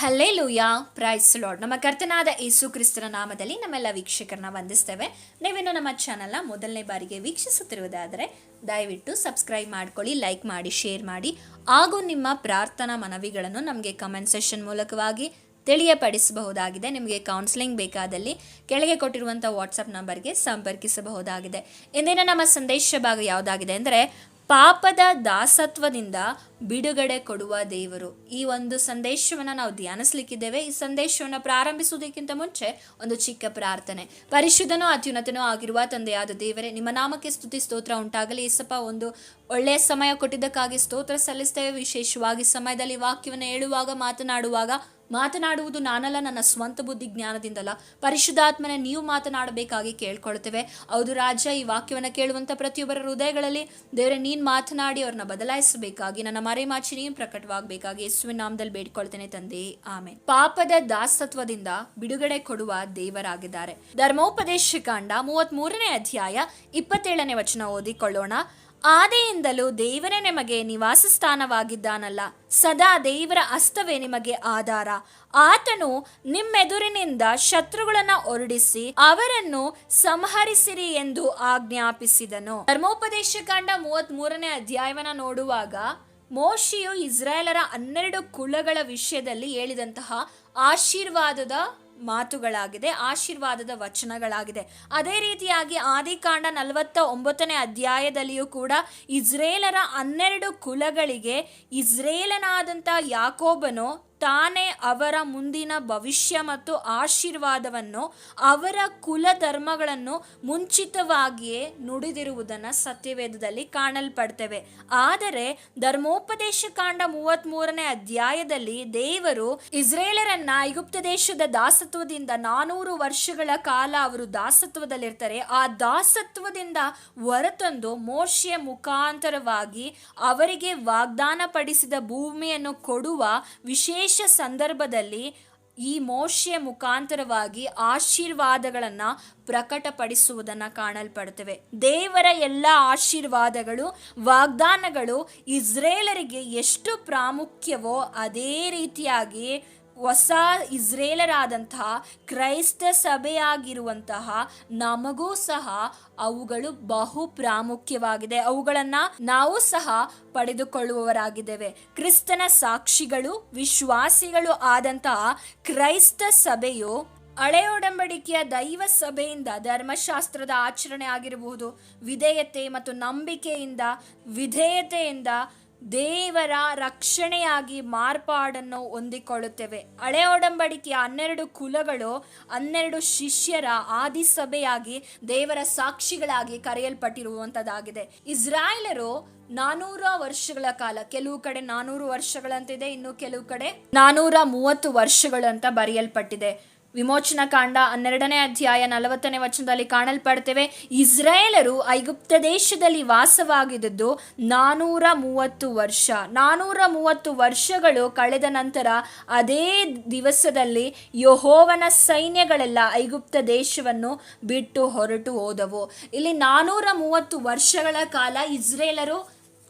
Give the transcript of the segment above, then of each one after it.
ಹಲ್ಲೇ ಲೂಯಾ price lord ನಮ್ಮ ಕರ್ತನಾದ ಯೇಸು ಕ್ರಿಸ್ತನ ನಾಮದಲ್ಲಿ ನಮ್ಮೆಲ್ಲ ವೀಕ್ಷಕರನ್ನ ವಂದಿಸ್ತೇವೆ. ನೀವೇನು ನಮ್ಮ ಚಾನಲ್ನ ಮೊದಲನೇ ಬಾರಿಗೆ ವೀಕ್ಷಿಸುತ್ತಿರುವುದಾದರೆ, ದಯವಿಟ್ಟು ಸಬ್ಸ್ಕ್ರೈಬ್ ಮಾಡ್ಕೊಳ್ಳಿ ಲೈಕ್ ಮಾಡಿ ಶೇರ್ ಮಾಡಿ. ಹಾಗೂ ನಿಮ್ಮ ಪ್ರಾರ್ಥನಾ ಮನವಿಗಳನ್ನು ನಮಗೆ ಕಮೆಂಟ್ ಸೆಷನ್ ಮೂಲಕವಾಗಿ ತಿಳಿಯಪಡಿಸಬಹುದಾಗಿದೆ. ನಿಮಗೆ ಕೌನ್ಸಿಲಿಂಗ್ ಬೇಕಾದಲ್ಲಿ ಕೆಳಗೆ ಕೊಟ್ಟಿರುವಂಥ ವಾಟ್ಸಪ್ ನಂಬರ್ಗೆ ಸಂಪರ್ಕಿಸಬಹುದಾಗಿದೆ. ಇಂದಿನ ನಮ್ಮ ಸಂದೇಶ ಭಾಗ ಯಾವುದಾಗಿದೆ ಅಂದರೆ, ಪಾಪದ ದಾಸತ್ವದಿಂದ ಬಿಡುಗಡೆ ಕೊಡುವ ದೇವರು. ಈ ಒಂದು ಸಂದೇಶವನ್ನು ನಾವು ಧ್ಯಾನಿಸ್ಲಿಕ್ಕಿದ್ದೇವೆ. ಈ ಸಂದೇಶವನ್ನು ಪ್ರಾರಂಭಿಸುವುದಕ್ಕಿಂತ ಮುಂಚೆ ಒಂದು ಚಿಕ್ಕ ಪ್ರಾರ್ಥನೆ. ಪರಿಶುದ್ಧನೂ ಅತ್ಯುನ್ನತನೂ ಆಗಿರುವ ತಂದೆಯಾದ ದೇವರೇ, ನಿಮ್ಮ ನಾಮಕ್ಕೆ ಸ್ತುತಿ, ಸ್ತೋತ್ರ ಉಂಟಾಗಲಿ. ಏಸಪ್ಪ, ಒಂದು ಒಳ್ಳೆಯ ಸಮಯ ಕೊಟ್ಟಿದ್ದಕ್ಕಾಗಿ ಸ್ತೋತ್ರ ಸಲ್ಲಿಸ್ತೇವೆ. ವಿಶೇಷವಾಗಿ ಸಮಯದಲ್ಲಿ ವಾಕ್ಯವನ್ನು ಹೇಳುವಾಗ, ಮಾತನಾಡುವಾಗ. ಮಾತನಾಡುವುದು ನಾನಲ್ಲ, ನನ್ನ ಸ್ವಂತ ಬುದ್ಧಿ ಜ್ಞಾನದಿಂದಲ್ಲ. ಪರಿಶುದ್ಧಾತ್ಮನೆ, ನೀವು ಮಾತನಾಡಬೇಕಾಗಿ ಕೇಳ್ಕೊಳ್ತೇವೆ. ಹೌದು ರಾಜ, ಈ ವಾಕ್ಯವನ್ನು ಕೇಳುವಂಥ ಪ್ರತಿಯೊಬ್ಬರ ಹೃದಯಗಳಲ್ಲಿ ದೇವರೇ, ನೀನು ಮಾತನಾಡಿ ಅವ್ರನ್ನ ಬದಲಾಯಿಸಬೇಕಾಗಿ, ನನ್ನ ಮರೆಮಾಚಿ ನೀವು ಪ್ರಕಟವಾಗಬೇಕಾಗಿ ಯೇಸುವಿನ ನಾಮದಲ್ಲಿ ಬೇಡ್ಕೊಳ್ತೇನೆ ತಂದೆ. ಆಮೇಲೆ ಪಾಪದ ದಾಸತ್ವದಿಂದ ಬಿಡುಗಡೆ ಕೊಡುವ ದೇವರಾಗಿದ್ದಾರೆ. ಧರ್ಮೋಪದೇಶ ಕಾಂಡ ಮೂವತ್ತ್ ಮೂರನೇ ಅಧ್ಯಾಯ ಇಪ್ಪತ್ತೇಳನೇ ವಚನ ಓದಿಕೊಳ್ಳೋಣ. ಆದೆಯಿಂದಲೂ ದೇವರೇ ನಿಮಗೆ ನಿವಾಸ ಸ್ಥಾನವಾಗಿದ್ದಾನಲ್ಲ ಸದಾ ದೇವರ ಅಸ್ತವೇ ನಿಮಗೆ ಆಧಾರ. ಆತನು ನಿಮ್ಮೆದುರಿನಿಂದ ಶತ್ರುಗಳನ್ನ ಹೊರಡಿಸಿ ಅವರನ್ನು ಸಂಹರಿಸಿರಿ ಎಂದು ಆಜ್ಞಾಪಿಸಿದನು. ಧರ್ಮೋಪದೇಶ ಕಾಂಡ ಮೂವತ್ತ್ ಮೂರನೇ ಅಧ್ಯಾಯವನ್ನ ನೋಡುವಾಗ ಮೋಶಿಯು ಇಸ್ರಾಯೇಲರ ಹನ್ನೆರಡು ಕುಲಗಳ ವಿಷಯದಲ್ಲಿ ಹೇಳಿದಂತಹ ಆಶೀರ್ವಾದದ ಮಾತುಗಳಾಗಿದೆ, ಆಶೀರ್ವಾದದ ವಚನಗಳಾಗಿದೆ. ಅದೇ ರೀತಿಯಾಗಿ ಆದಿಕಾಂಡ ನಲವತ್ತ ಒಂಬತ್ತನೇ ಅಧ್ಯಾಯದಲ್ಲಿಯೂ ಕೂಡ ಇಸ್ರೇಲರ ಹನ್ನೆರಡು ಕುಲಗಳಿಗೆ ಇಸ್ರೇಲನಾದಂಥ ಯಾಕೋಬನು ತಾನೇ ಅವರ ಮುಂದಿನ ಭವಿಷ್ಯ ಮತ್ತು ಆಶೀರ್ವಾದವನ್ನು ಅವರ ಕುಲ ಧರ್ಮಗಳನ್ನು ಮುಂಚಿತವಾಗಿಯೇ ನುಡಿದಿರುವುದನ್ನು ಸತ್ಯವೇದದಲ್ಲಿ ಕಾಣಲ್ಪಡ್ತೇವೆ. ಆದರೆ ಧರ್ಮೋಪದೇಶ ಕಾಂಡ ಮೂವತ್ತ್ ಅಧ್ಯಾಯದಲ್ಲಿ ದೇವರು ಇಸ್ರೇಲರನ್ನ ಐಗುಪ್ತ ದೇಶದ ದಾಸತ್ವದಿಂದ ನಾನೂರು ವರ್ಷಗಳ ಕಾಲ ಅವರು ದಾಸತ್ವದಲ್ಲಿರ್ತಾರೆ. ಆ ದಾಸತ್ವದಿಂದ ಹೊರತಂದು ಮೋಶೆಯ ಮುಖಾಂತರವಾಗಿ ಅವರಿಗೆ ವಾಗ್ದಾನ ಪಡಿಸಿದ ಭೂಮಿಯನ್ನು ಕೊಡುವ ವಿಶೇಷ ಸಂದರ್ಭದಲ್ಲಿ ಈ ಮೋಶೆಯ ಮುಖಾಂತರವಾಗಿ ಆಶೀರ್ವಾದಗಳನ್ನು ಪ್ರಕಟಪಡಿಸುವುದನ್ನು ಕಾಣಲ್ಪಡ್ತೇವೆ. ದೇವರ ಎಲ್ಲ ಆಶೀರ್ವಾದಗಳು, ವಾಗ್ದಾನಗಳು ಇಸ್ರೇಲರಿಗೆ ಎಷ್ಟು ಪ್ರಾಮುಖ್ಯವೋ ಅದೇ ರೀತಿಯಾಗಿ ಹೊಸ ಇಸ್ರೇಲರಾದಂತಹ ಕ್ರೈಸ್ತ ಸಭೆಯಾಗಿರುವಂತಹ ನಮಗೂ ಸಹ ಅವುಗಳು ಬಹು ಪ್ರಾಮುಖ್ಯವಾಗಿದೆ. ಅವುಗಳನ್ನು ನಾವು ಸಹ ಪಡೆದುಕೊಳ್ಳುವವರಾಗಿದ್ದೇವೆ. ಕ್ರಿಸ್ತನ ಸಾಕ್ಷಿಗಳು, ವಿಶ್ವಾಸಿಗಳು ಆದಂತಹ ಕ್ರೈಸ್ತ ಸಭೆಯು ಹಳೆ ಒಡಂಬಡಿಕೆಯ ದೈವ ಸಭೆಯಿಂದ, ಧರ್ಮಶಾಸ್ತ್ರದ ಆಚರಣೆ ಆಗಿರಬಹುದು. ವಿಧೇಯತೆ ಮತ್ತು ನಂಬಿಕೆಯಿಂದ, ವಿಧೇಯತೆಯಿಂದ ದೇವರ ರಕ್ಷಣೆಯಾಗಿ ಮಾರ್ಪಾಡನ್ನು ಹೊಂದಿಕೊಳ್ಳುತ್ತೇವೆ. ಹಳೆ ಒಡಂಬಡಿಕೆಯ ಹನ್ನೆರಡು ಕುಲಗಳು, ಹನ್ನೆರಡು ಶಿಷ್ಯರ ಆದಿ ಸಭೆಯಾಗಿ ದೇವರ ಸಾಕ್ಷಿಗಳಾಗಿ ಕರೆಯಲ್ಪಟ್ಟಿರುವಂಥದ್ದಾಗಿದೆ ಇಸ್ರಾಯೇಲರು ನಾನೂರ ವರ್ಷಗಳ ಕಾಲ, ಕೆಲವು ಕಡೆ ನಾನೂರು ವರ್ಷಗಳಂತಿದೆ, ಇನ್ನು ಕೆಲವು ಕಡೆ ನಾನೂರ ಮೂವತ್ತು ವರ್ಷಗಳಂತ ಬರೆಯಲ್ಪಟ್ಟಿದೆ. ವಿಮೋಚನಾ ಕಾಂಡ ಹನ್ನೆರಡನೇ ಅಧ್ಯಾಯ ನಲವತ್ತನೇ ವಚನದಲ್ಲಿ ಕಾಣಲ್ಪಡ್ತೇವೆ. ಇಸ್ರಾಯೇಲರು ಐಗುಪ್ತ ದೇಶದಲ್ಲಿ ವಾಸವಾಗಿದ್ದದ್ದು ನಾನೂರ ಮೂವತ್ತು ವರ್ಷ, ನಾನೂರ ಮೂವತ್ತು ವರ್ಷಗಳು ಕಳೆದ ನಂತರ ಅದೇ ದಿವಸದಲ್ಲಿ ಯಹೋವನ ಸೈನ್ಯಗಳೆಲ್ಲ ಐಗುಪ್ತ ದೇಶವನ್ನು ಬಿಟ್ಟು ಹೊರಟು ಹೋದವು. ಇಲ್ಲಿ ನಾನೂರ ಮೂವತ್ತು ವರ್ಷಗಳ ಕಾಲ ಇಸ್ರೇಲರು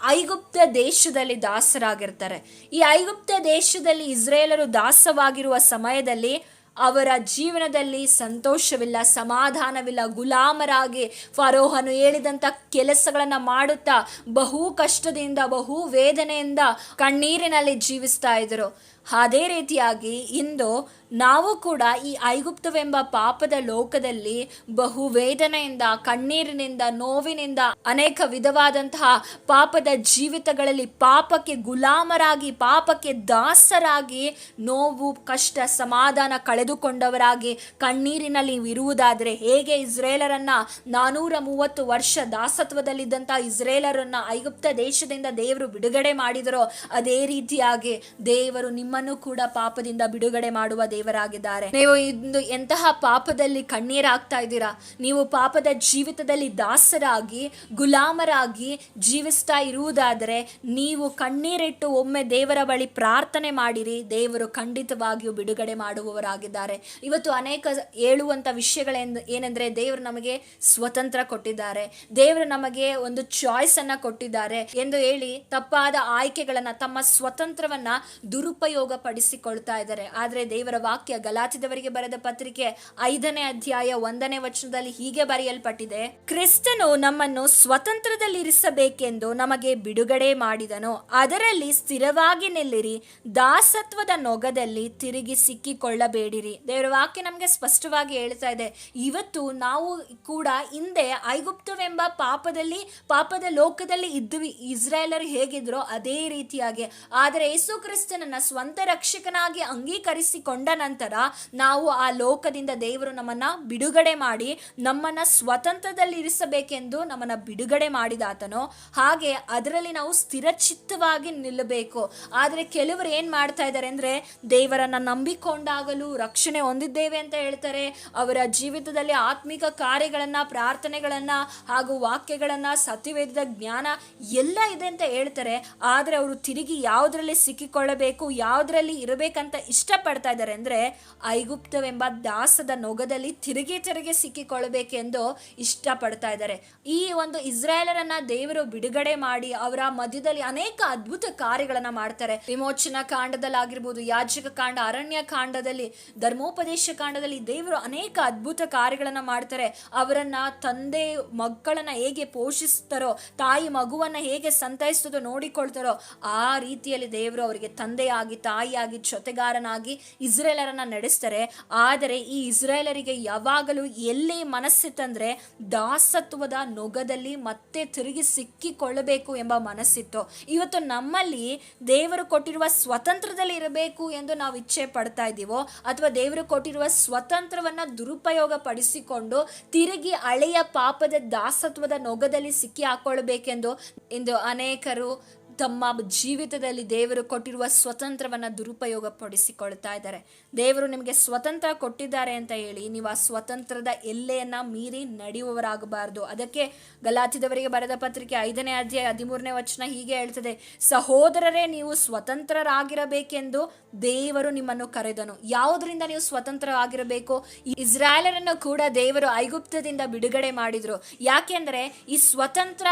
ಐಗುಪ್ತ ದೇಶದಲ್ಲಿ ದಾಸರಾಗಿರ್ತಾರೆ. ಈ ಐಗುಪ್ತ ದೇಶದಲ್ಲಿ ಇಸ್ರೇಲರು ದಾಸವಾಗಿರುವ ಸಮಯದಲ್ಲಿ ಅವರ ಜೀವನದಲ್ಲಿ ಸಂತೋಷವಿಲ್ಲ, ಸಮಾಧಾನವಿಲ್ಲ. ಗುಲಾಮರಾಗಿ ಫರೋಹನು ಹೇಳಿದಂಥ ಕೆಲಸಗಳನ್ನು ಮಾಡುತ್ತಾ ಬಹು ಕಷ್ಟದಿಂದ, ಬಹು ವೇದನೆಯಿಂದ ಕಣ್ಣೀರಿನಲ್ಲಿ ಜೀವಿಸ್ತಾ ಇದ್ದರು. ಅದೇ ರೀತಿಯಾಗಿ ಇಂದು ನಾವು ಕೂಡ ಈ ಐಗುಪ್ತವೆಂಬ ಪಾಪದ ಲೋಕದಲ್ಲಿ ಬಹು ವೇದನೆಯಿಂದ ಕಣ್ಣೀರಿನಿಂದ, ನೋವಿನಿಂದ ಅನೇಕ ವಿಧವಾದಂತಹ ಪಾಪದ ಜೀವಿತಗಳಲ್ಲಿ ಪಾಪಕ್ಕೆ ಗುಲಾಮರಾಗಿ, ಪಾಪಕ್ಕೆ ದಾಸರಾಗಿ ನೋವು, ಕಷ್ಟ, ಸಮಾಧಾನ ಕಳೆದುಕೊಂಡವರಾಗಿ ಕಣ್ಣೀರಿನಲ್ಲಿ ಇರುವುದಾದರೆ ಹೇಗೆ ಇಸ್ರೇಲರನ್ನ ನಾನೂರ ಮೂವತ್ತು ವರ್ಷ ದಾಸತ್ವದಲ್ಲಿದ್ದಂಥ ಇಸ್ರೇಲರನ್ನ ಐಗುಪ್ತ ದೇಶದಿಂದ ದೇವರು ಬಿಡುಗಡೆ ಮಾಡಿದರೋ, ಅದೇ ರೀತಿಯಾಗಿ ದೇವರು ನಿಮ್ಮನ್ನು ಕೂಡ ಪಾಪದಿಂದ ಬಿಡುಗಡೆ ಮಾಡುವ ದೇವರಾಗಿದ್ದಾರೆ. ನೀವು ಇಂದು ಎಂತಹ ಪಾಪದಲ್ಲಿ ಕಣ್ಣೀರಾಗ್ತಾ ಇದ್ದೀರಾ? ನೀವು ಪಾಪದ ಜೀವಿತದಲ್ಲಿ ದಾಸರಾಗಿ, ಗುಲಾಮರಾಗಿ ಜೀವಿಸ್ತಾ ಇರುವುದಾದರೆ ನೀವು ಕಣ್ಣೀರಿಟ್ಟು ಒಮ್ಮೆ ದೇವರ ಬಳಿ ಪ್ರಾರ್ಥನೆ ಮಾಡಿರಿ. ದೇವರು ಖಂಡಿತವಾಗಿಯೂ ಬಿಡುಗಡೆ ಮಾಡುವವರಾಗಿದ್ದಾರೆ. ಇವತ್ತು ಅನೇಕ ಹೇಳುವಂತ ವಿಷಯಗಳೆಂದು ಏನೆಂದರೆ ದೇವರು ನಮಗೆ ಸ್ವತಂತ್ರ ಕೊಟ್ಟಿದ್ದಾರೆ. ದೇವರು ನಮಗೆ ಒಂದು ಚಾಯ್ಸ್ ಅನ್ನ ಕೊಟ್ಟಿದ್ದಾರೆ ಎಂದು ಹೇಳಿ ತಪ್ಪಾದ ಆಯ್ಕೆಗಳನ್ನ, ತಮ್ಮ ಸ್ವತಂತ್ರವನ್ನ ದುರುಪಯೋಗ ಪಡಿಸಿಕೊಳ್ತಾ ಇದ್ದಾರೆ. ಆದ್ರೆ ದೇವರ ವಾಕ್ಯ ಗಲಾತಿದವರಿಗೆ ಬರೆದ ಪತ್ರಿಕೆ ಐದನೇ ಅಧ್ಯಾಯ ಒಂದನೇ ವಚನದಲ್ಲಿ ಹೀಗೆ ಬರೆಯಲ್ಪಟ್ಟಿದೆ, ಕ್ರಿಸ್ತನು ನಮ್ಮನ್ನು ಸ್ವತಂತ್ರದಲ್ಲಿರಿಸಬೇಕೆಂದು ನಮಗೆ ಬಿಡುಗಡೆ ಮಾಡಿದನು. ಅದರಲ್ಲಿ ಸ್ಥಿರವಾಗಿ ನಿಲ್ಲಿರಿ, ದಾಸತ್ವದ ನೊಗದಲ್ಲಿ ತಿರುಗಿ ಸಿಕ್ಕಿಕೊಳ್ಳಬೇಡಿರಿ. ದೇವರ ವಾಕ್ಯ ನಮಗೆ ಸ್ಪಷ್ಟವಾಗಿ ಹೇಳ್ತಾ ಇದೆ, ಇವತ್ತು ನಾವು ಕೂಡ ಹಿಂದೆ ಐಗುಪ್ತವೆಂಬ ಪಾಪದಲ್ಲಿ, ಪಾಪದ ಲೋಕದಲ್ಲಿ ಇದ್ವಿ ಇಸ್ರಾಯೇಲರು ಹೇಗಿದ್ರೋ ಅದೇ ರೀತಿಯಾಗಿ. ಆದರೆ ಯೇಸು ಕ್ರಿಸ್ತನನ್ನ ಸ್ವಂತ ರಕ್ಷಕನಾಗಿ ಅಂಗೀಕರಿಸಿಕೊಂಡ ನಂತರ ನಾವು ಆ ಲೋಕದಿಂದ ದೇವರು ನಮ್ಮನ್ನ ಬಿಡುಗಡೆ ಮಾಡಿ ನಮ್ಮನ್ನ ಸ್ವತಂತ್ರದಲ್ಲಿ ಇರಿಸಬೇಕೆಂದು ನಮ್ಮನ್ನ ಬಿಡುಗಡೆ ಮಾಡಿದಾತನೋ. ಹಾಗೆ ಅದರಲ್ಲಿ ನಾವು ಸ್ಥಿರಚಿತ್ತವಾಗಿ ನಿಲ್ಲಬೇಕು. ಆದರೆ ಕೆಲವರು ಏನ್ ಮಾಡ್ತಾ ಇದ್ದಾರೆ ಅಂದ್ರೆ ದೇವರನ್ನ ನಂಬಿಕೊಂಡಾಗಲೂ ರಕ್ಷಣೆ ಹೊಂದಿದ್ದೇವೆ ಅಂತ ಹೇಳ್ತಾರೆ. ಅವರ ಜೀವಿತದಲ್ಲಿ ಆತ್ಮಿಕ ಕಾರ್ಯಗಳನ್ನ, ಪ್ರಾರ್ಥನೆಗಳನ್ನ ಹಾಗೂ ವಾಕ್ಯಗಳನ್ನ, ಸತ್ಯವೇದದ ಜ್ಞಾನ ಎಲ್ಲ ಇದೆ ಅಂತ ಹೇಳ್ತಾರೆ. ಆದರೆ ಅವರು ತಿರುಗಿ ಯಾವುದರಲ್ಲಿ ಸಿಕ್ಕಿಕೊಳ್ಳಬೇಕು, ಯಾವುದರಲ್ಲಿ ಇರಬೇಕಂತ ಇಷ್ಟಪಡ್ತಾ ಇದ್ದಾರೆ ಅಂದ್ರೆ ಐಗುಪ್ತವೆಂಬ ದಾಸದ ನೊಗದಲ್ಲಿ ತಿರುಗಿ ತಿರುಗಿ ಸಿಕ್ಕಿಕೊಳ್ಳಬೇಕೆಂದು ಇಷ್ಟಪಡ್ತಾ ಇದ್ದಾರೆ. ಈ ಒಂದು ಇಸ್ರಾಯೇಲರನ್ನ ದೇವರು ಬಿಡುಗಡೆ ಮಾಡಿ ಅವರ ಮಧ್ಯದಲ್ಲಿ ಅನೇಕ ಅದ್ಭುತ ಕಾರ್ಯಗಳನ್ನು ಮಾಡ್ತಾರೆ. ವಿಮೋಚನಾ ಕಾಂಡದಲ್ಲಾಗಿರ್ಬೋದು, ಯಾಜಕ ಕಾಂಡ, ಅರಣ್ಯ ಕಾಂಡದಲ್ಲಿ, ಧರ್ಮೋಪದೇಶ ಕಾಂಡದಲ್ಲಿ ದೇವರು ಅನೇಕ ಅದ್ಭುತ ಕಾರ್ಯಗಳನ್ನು ಮಾಡ್ತಾರೆ. ಅವರನ್ನ ತಂದೆ ಮಕ್ಕಳನ್ನ ಹೇಗೆ ಪೋಷಿಸ್ತಾರೋ, ತಾಯಿ ಮಗುವನ್ನ ಹೇಗೆ ಸಂತೈಸ್ತದೋ ನೋಡಿಕೊಳ್ತಾರೋ, ಆ ರೀತಿಯಲ್ಲಿ ದೇವರು ಅವರಿಗೆ ತಂದೆಯಾಗಿ, ತಾಯಿಯಾಗಿ, ಜೊತೆಗಾರನಾಗಿ ಇಸ್ರೇಲರನ್ನ ನಡೆಸ್ತಾರೆ. ಆದರೆ ಈ ಇಸ್ರಾಯೇಲರಿಗೆ ಯಾವಾಗಲೂ ಎಲ್ಲಿ ಮನಸ್ಸಿತ್ತಂದ್ರೆ ದಾಸತ್ವದ ನೊಗದಲ್ಲಿ ಮತ್ತೆ ತಿರುಗಿ ಸಿಕ್ಕಿಕೊಳ್ಳಬೇಕು ಎಂಬ ಮನಸ್ಸಿತ್ತು. ಇವತ್ತು ನಮ್ಮಲ್ಲಿ ದೇವರು ಕೊಟ್ಟಿರುವ ಸ್ವತಂತ್ರದಲ್ಲಿ ಇರಬೇಕು ಎಂದು ನಾವು ಇಚ್ಛೆ ಪಡ್ತಾ ಇದ್ದೀವೋ, ಅಥವಾ ದೇವರು ಕೊಟ್ಟಿರುವ ಸ್ವತಂತ್ರವನ್ನ ದುರುಪಯೋಗ ಪಡಿಸಿಕೊಂಡು ತಿರುಗಿ ಹಳೆಯ ಪಾಪದ ದಾಸತ್ವದ ನೊಗದಲ್ಲಿ ಸಿಕ್ಕಿ ಹಾಕೊಳ್ಬೇಕೆಂದು ಇಂದು ಅನೇಕರು ತಮ್ಮ ಜೀವಿತದಲ್ಲಿ ದೇವರು ಕೊಟ್ಟಿರುವ ಸ್ವತಂತ್ರವನ್ನ ದುರುಪಯೋಗ ಪಡಿಸಿಕೊಳ್ತಾ ಇದ್ದಾರೆ. ದೇವರು ನಿಮಗೆ ಸ್ವತಂತ್ರ ಕೊಟ್ಟಿದ್ದಾರೆ ಅಂತ ಹೇಳಿ, ನೀವು ಆ ಸ್ವತಂತ್ರದ ಎಲ್ಲೆಯನ್ನು ಮೀರಿ ನಡೆಯುವವರಾಗಬಾರದು. ಅದಕ್ಕೆ ಗಲಾತಿದವರಿಗೆ ಬರೆದ ಪತ್ರಿಕೆ ಐದನೇ ಅಧ್ಯಾಯ ಹದಿಮೂರನೇ ವಚನ ಹೀಗೆ ಹೇಳ್ತದೆ, ಸಹೋದರರೇ, ನೀವು ಸ್ವತಂತ್ರರಾಗಿರಬೇಕೆಂದು ದೇವರು ನಿಮ್ಮನ್ನು ಕರೆದನು. ಯಾವುದರಿಂದ ನೀವು ಸ್ವತಂತ್ರ ಆಗಿರಬೇಕು ಇಸ್ರಾಯೇಲರನ್ನು ಕೂಡ ದೇವರು ಐಗುಪ್ತದಿಂದ ಬಿಡುಗಡೆ ಮಾಡಿದ್ರು. ಯಾಕೆಂದ್ರೆ ಈ ಸ್ವತಂತ್ರ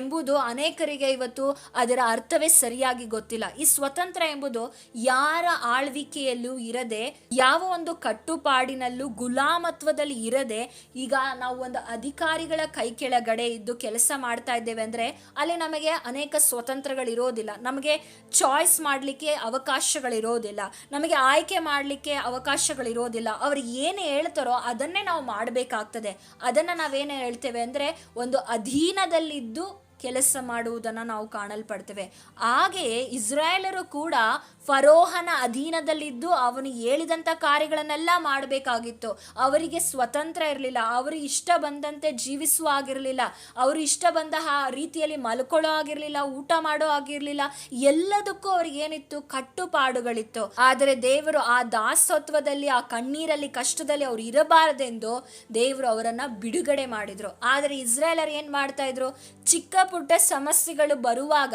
ಎಂಬುದು ಅನೇಕರಿಗೆ ಇವತ್ತು ಅದರ ಅರ್ಥವೇ ಸರಿಯಾಗಿ ಗೊತ್ತಿಲ್ಲ. ಈ ಸ್ವತಂತ್ರ ಎಂಬುದು ಯಾರ ಆಳ್ವಿಕೆಯಲ್ಲೂ ಇರದೆ, ಯಾವ ಒಂದು ಕಟ್ಟುಪಾಡಿನಲ್ಲೂ ಗುಲಾಮತ್ವದಲ್ಲಿ ಇರದೆ, ಈಗ ನಾವು ಒಂದು ಅಧಿಕಾರಿಗಳ ಕೈ ಕೆಳಗಡೆ ಇದ್ದು ಕೆಲಸ ಮಾಡ್ತಾ ಇದ್ದೇವೆ ಅಂದ್ರೆ ಅಲ್ಲಿ ನಮಗೆ ಅನೇಕ ಸ್ವತಂತ್ರಗಳಿರೋದಿಲ್ಲ. ನಮಗೆ ಚಾಯ್ಸ್ ಮಾಡಲಿಕ್ಕೆ ಅವಕಾಶಗಳಿರೋದಿಲ್ಲ. ನಮಗೆ ಆಯ್ಕೆ ಮಾಡಲಿಕ್ಕೆ ಅವಕಾಶಗಳಿರೋದಿಲ್ಲ. ಅವ್ರು ಏನು ಹೇಳ್ತಾರೋ ಅದನ್ನೇ ನಾವು ಮಾಡಬೇಕಾಗ್ತದೆ. ಅದನ್ನು ನಾವೇನು ಹೇಳ್ತೇವೆ ಅಂದರೆ ಒಂದು ಅಧೀನದಲ್ಲಿದ್ದು ಕೆಲಸ ಮಾಡುವುದನ್ನು ನಾವು ಕಾಣಲ್ಪಡ್ತೇವೆ. ಹಾಗೆಯೇ ಇಸ್ರಾಯೇಲರು ಕೂಡ ಫರೋಹನ ಅಧೀನದಲ್ಲಿದ್ದು ಅವನು ಹೇಳಿದಂಥ ಕಾರ್ಯಗಳನ್ನೆಲ್ಲ ಮಾಡಬೇಕಾಗಿತ್ತು. ಅವರಿಗೆ ಸ್ವತಂತ್ರ ಇರಲಿಲ್ಲ, ಅವರು ಇಷ್ಟ ಬಂದಂತೆ ಜೀವಿಸುವ ಆಗಿರಲಿಲ್ಲ, ಅವರು ಇಷ್ಟ ಬಂದ ಆ ರೀತಿಯಲ್ಲಿ ಮಲ್ಕೊಳ್ಳೋ ಆಗಿರಲಿಲ್ಲ, ಊಟ ಮಾಡೋ ಆಗಿರಲಿಲ್ಲ, ಎಲ್ಲದಕ್ಕೂ ಅವ್ರಿಗೇನಿತ್ತು ಕಟ್ಟುಪಾಡುಗಳಿತ್ತು. ಆದರೆ ದೇವರು ಆ ದಾಸತ್ವದಲ್ಲಿ, ಆ ಕಣ್ಣೀರಲ್ಲಿ, ಕಷ್ಟದಲ್ಲಿ ಅವ್ರು ಇರಬಾರದೆಂದು ದೇವರು ಅವರನ್ನು ಬಿಡುಗಡೆ ಮಾಡಿದ್ರು. ಆದರೆ ಇಸ್ರಾಯೇಲರು ಏನು ಮಾಡ್ತಾ ಇದ್ರು? ಚಿಕ್ಕ ಪುಟ್ಟ ಸಮಸ್ಯೆಗಳು ಬರುವಾಗ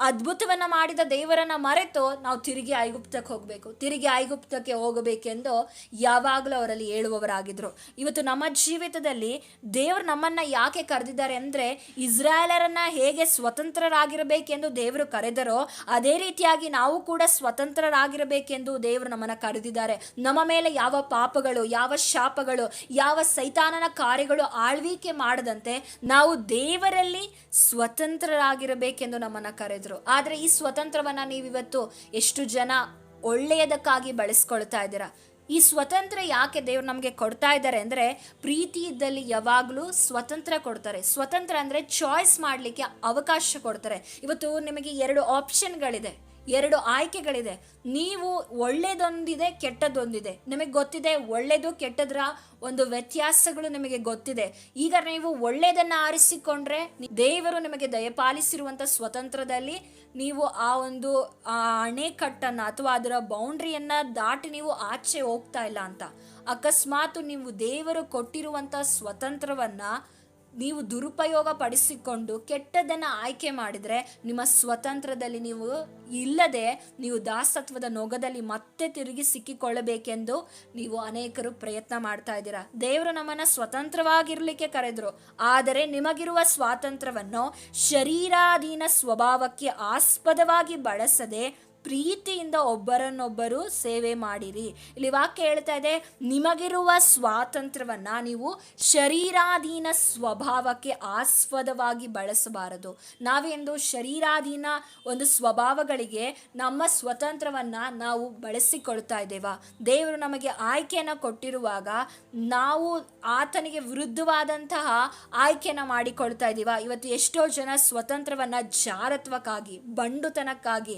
ಅದ್ಭುತವನ್ನ ಮಾಡಿದ ದೇವರನ್ನ ಮರೆತು ನಾವು ತಿರುಗಿ ಐಗುಪ್ತಕ್ಕೆ ಹೋಗಬೇಕು. ತಿರುಗಿ ಐಗುಪ್ತಕ್ಕೆ ಹೋಗಬೇಕೆಂದು ಯಾವಾಗಲೂ ಅವರಲ್ಲಿ ಹೇಳುವವರಾಗಿದ್ರು. ಇವತ್ತು ನಮ್ಮ ಜೀವಿತದಲ್ಲಿ ದೇವರು ನಮ್ಮನ್ನ ಯಾಕೆ ಕರೆದಿದ್ದಾರೆ ಅಂದ್ರೆ ಇಸ್ರಾಯೇಲರನ್ನ ಹೇಗೆ ಸ್ವತಂತ್ರರಾಗಿರಬೇಕೆಂದು ದೇವರು ಕರೆದರೋ ಅದೇ ರೀತಿಯಾಗಿ ನಾವು ಕೂಡ ಸ್ವತಂತ್ರರಾಗಿರಬೇಕೆಂದು ದೇವರು ನಮ್ಮನ್ನ ಕರೆದಿದ್ದಾರೆ. ನಮ್ಮ ಮೇಲೆ ಯಾವ ಪಾಪಗಳು, ಯಾವ ಶಾಪಗಳು, ಯಾವ ಸೈತಾನನ ಕಾರ್ಯಗಳು ಆಳ್ವಿಕೆ ಮಾಡದಂತೆ ನಾವು ದೇವರಲ್ಲಿ ಸ್ವತಂತ್ರರಾಗಿರಬೇಕೆಂದು ನಮ್ಮನ್ನ ಕರೆದ್ರು. ಆದ್ರೆ ಈ ಸ್ವತಂತ್ರವನ್ನ ನೀವಿವತ್ತು ಎಷ್ಟು ಜನ ಒಳ್ಳೆಯದಕ್ಕಾಗಿ ಬಳಸ್ಕೊಳ್ತಾ ಇದ್ದೀರಾ? ಈ ಸ್ವತಂತ್ರ ಯಾಕೆ ದೇವ್ರು ನಮಗೆ ಕೊಡ್ತಾ ಇದ್ದಾರೆ ಅಂದರೆ ಪ್ರೀತಿ ಇದ್ದಲ್ಲಿ ಯಾವಾಗಲೂ ಸ್ವತಂತ್ರ ಕೊಡ್ತಾರೆ. ಸ್ವತಂತ್ರ ಅಂದರೆ ಚಾಯ್ಸ್ ಮಾಡಲಿಕ್ಕೆ ಅವಕಾಶ ಕೊಡ್ತಾರೆ. ಇವತ್ತು ನಿಮಗೆ ಎರಡು ಆಪ್ಷನ್ಗಳಿದೆ ಎರಡು ಆಯ್ಕೆಗಳಿದೆ. ನೀವು ಒಳ್ಳೆಯದೊಂದಿದೆ ಕೆಟ್ಟದೊಂದಿದೆ ನಿಮಗೆ ಗೊತ್ತಿದೆ ಒಳ್ಳೆಯದು ಕೆಟ್ಟದ್ರ ಒಂದು ವ್ಯತ್ಯಾಸಗಳು ನಿಮಗೆ ಗೊತ್ತಿದೆ. ಈಗ ನೀವು ಒಳ್ಳೆಯದನ್ನು ಆರಿಸಿಕೊಂಡ್ರೆ ದೇವರು ನಿಮಗೆ ದಯಪಾಲಿಸಿರುವಂಥ ಸ್ವತಂತ್ರದಲ್ಲಿ ನೀವು ಆ ಒಂದು ಅಣೆಕಟ್ಟನ್ನು ಅಥವಾ ಅದರ ಬೌಂಡ್ರಿಯನ್ನು ದಾಟಿ ನೀವು ಆಚೆ ಹೋಗ್ತಾ ಇಲ್ಲ ಅಂತ. ಅಕಸ್ಮಾತ್ ನೀವು ದೇವರು ಕೊಟ್ಟಿರುವಂಥ ಸ್ವತಂತ್ರವನ್ನ ನೀವು ದುರುಪಯೋಗ ಪಡಿಸಿಕೊಂಡು ಕೆಟ್ಟದನ್ನು ಆಯ್ಕೆ ಮಾಡಿದರೆ ನಿಮ್ಮ ಸ್ವತಂತ್ರದಲ್ಲಿ ನೀವು ಇಲ್ಲದೆ ನೀವು ದಾಸತ್ವದ ನೊಗದಲ್ಲಿ ಮತ್ತೆ ತಿರುಗಿ ಸಿಕ್ಕಿಕೊಳ್ಳಬೇಕೆಂದು ನೀವು ಅನೇಕರು ಪ್ರಯತ್ನ ಮಾಡ್ತಾ ಇದ್ದೀರಾ? ದೇವರು ನಮ್ಮನ್ನು ಸ್ವತಂತ್ರವಾಗಿರಲಿಕ್ಕೆ ಕರೆದರು. ಆದರೆ ನಿಮಗಿರುವ ಸ್ವಾತಂತ್ರ್ಯವನ್ನು ಶರೀರಾಧೀನ ಸ್ವಭಾವಕ್ಕೆ ಆಸ್ಪದವಾಗಿ ಬಳಸದೆ ಪ್ರೀತಿಯಿಂದ ಒಬ್ಬರನ್ನೊಬ್ಬರು ಸೇವೆ ಮಾಡಿರಿ. ಇಲ್ಲಿ ವಾಕ್ಯ ಹೇಳ್ತಾ ಇದೆ, ನಿಮಗಿರುವ ಸ್ವಾತಂತ್ರ್ಯವನ್ನು ನೀವು ಶರೀರಾಧೀನ ಸ್ವಭಾವಕ್ಕೆ ಆಸ್ಪದವಾಗಿ ಬಳಸಬಾರದು. ನಾವೆಂದು ಶರೀರಾಧೀನ ಒಂದು ಸ್ವಭಾವಗಳಿಗೆ ನಮ್ಮ ಸ್ವತಂತ್ರವನ್ನು ನಾವು ಬಳಸಿಕೊಳ್ತಾ ಇದ್ದೇವ? ದೇವರು ನಮಗೆ ಆಯ್ಕೆಯನ್ನು ಕೊಟ್ಟಿರುವಾಗ ನಾವು ಆತನಿಗೆ ವಿರುದ್ಧವಾದಂತಹ ಆಯ್ಕೆಯನ್ನು ಮಾಡಿಕೊಳ್ತಾ ಇದ್ದೀವ? ಇವತ್ತು ಎಷ್ಟೋ ಜನ ಸ್ವತಂತ್ರವನ್ನು ಜಾರತ್ವಕ್ಕಾಗಿ, ಬಂಡುತನಕ್ಕಾಗಿ